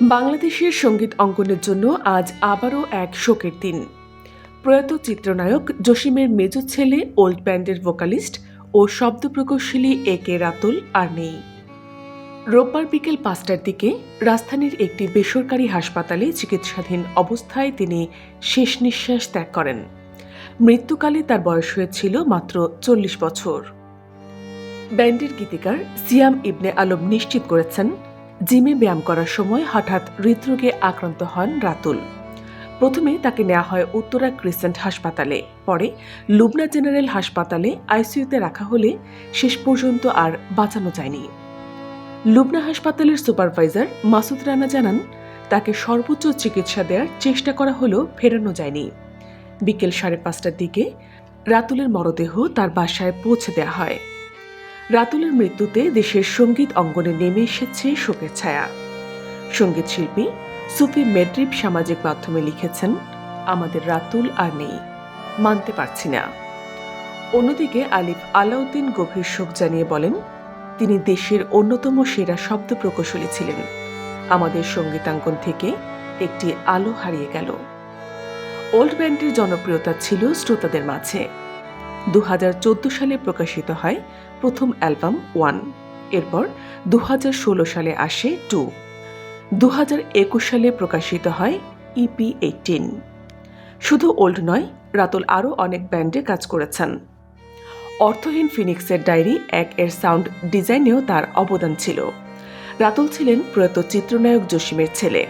বাংলাদেশের সংগীত অঙ্কনের জন্য আজ আবারও এক শোকের দিন। প্রয়াত চিত্রনায়ক জসিমের মেজ ছেলে, ওল্ড ব্যান্ডের ভোকালিস্ট ও শব্দ প্রকৌশলী এ কে রাতুল আর নেই। রোববার বিকেল পাঁচটার দিকে রাজধানীর একটি বেসরকারি হাসপাতালে চিকিৎসাধীন অবস্থায় তিনি শেষ নিঃশ্বাস ত্যাগ করেন। মৃত্যুকালে তার বয়স হয়েছিল মাত্র চল্লিশ বছর। ব্যান্ডের গীতিকার সিয়াম ইবনে আলম নিশ্চিত করেছেন জিমে ব্যায়াম করার সময় হঠাৎ হৃদরোগে আক্রান্ত হন রাতুল। প্রথমে তাকে নেওয়া হয় উত্তরা ক্রিসেন্ট হাসপাতালে, পরে লুবনা জেনারেল হাসপাতালে আইসিইউতে রাখা হলে শেষ পর্যন্ত আর বাঁচানো যায়নি। লুবনা হাসপাতালের সুপারভাইজার মাসুদ রানা জানান, তাকে সর্বোচ্চ চিকিৎসা দেওয়ার চেষ্টা করা হলেও ফেরানো যায়নি। বিকেল সাড়ে পাঁচটার দিকে রাতুলের মরদেহ তার বাসায় পৌঁছে দেওয়া হয়। রাতুলের মৃত্যুতে দেশের সংগীত অঙ্গনে নেমে এসেছে শোকের ছায়া। সংগীত শিল্পী সুফি মেড্রিব সামাজিক মাধ্যমে লিখেছেন, আমাদের রাতুল আর নেই, মানতে পারছি না। অন্যদিকে আলিফ আলাউদ্দিন গভীর শোক জানিয়ে বলেন, তিনি দেশের অন্যতম সেরা শব্দ প্রকৌশলী ছিলেন। আমাদের সঙ্গীতাঙ্গন থেকে একটি আলো হারিয়ে গেল। ওল্ড ব্যান্ডের জনপ্রিয়তা ছিল শ্রোতাদের মাঝে। দু হাজার চোদ্দ সালে প্রকাশিত হয় প্রথম অ্যালবাম ওয়ান। এরপর দু হাজার ষোলো সালে আসে টু। দু হাজার একুশ সালে প্রকাশিত হয় ইপি এইটিন শুধু ওল্ড নয়, রাতুল আরও অনেক ব্যান্ডে কাজ করেছেন। অর্থহীন ফিনিক্সের ডায়েরি এক এর সাউন্ড ডিজাইনেও তার অবদান ছিল। রাতুল ছিলেন প্রয়াত চিত্রনায়ক জসিমের ছেলে।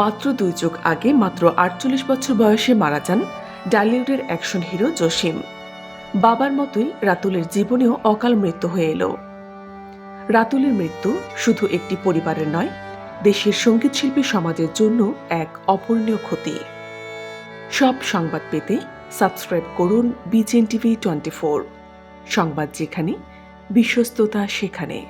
মাত্র দুই যুগ আগে মাত্র আটচল্লিশ বছর বয়সে মারা যান ডালিউডের অ্যাকশন হিরো জসিম। বাবার মতোই রাতুলের জীবনেও অকাল মৃত্যু হয়ে এলো। রাতুলের মৃত্যু শুধু একটি পরিবারের নয়, দেশের সঙ্গীতশিল্পী সমাজের জন্য এক অপূর্ণীয় ক্ষতি। সব সংবাদ পেতে সাবস্ক্রাইব করুন বিজেন টিভি টোয়েন্টি ফোর। সংবাদ যেখানে, বিশ্বস্ততা সেখানে.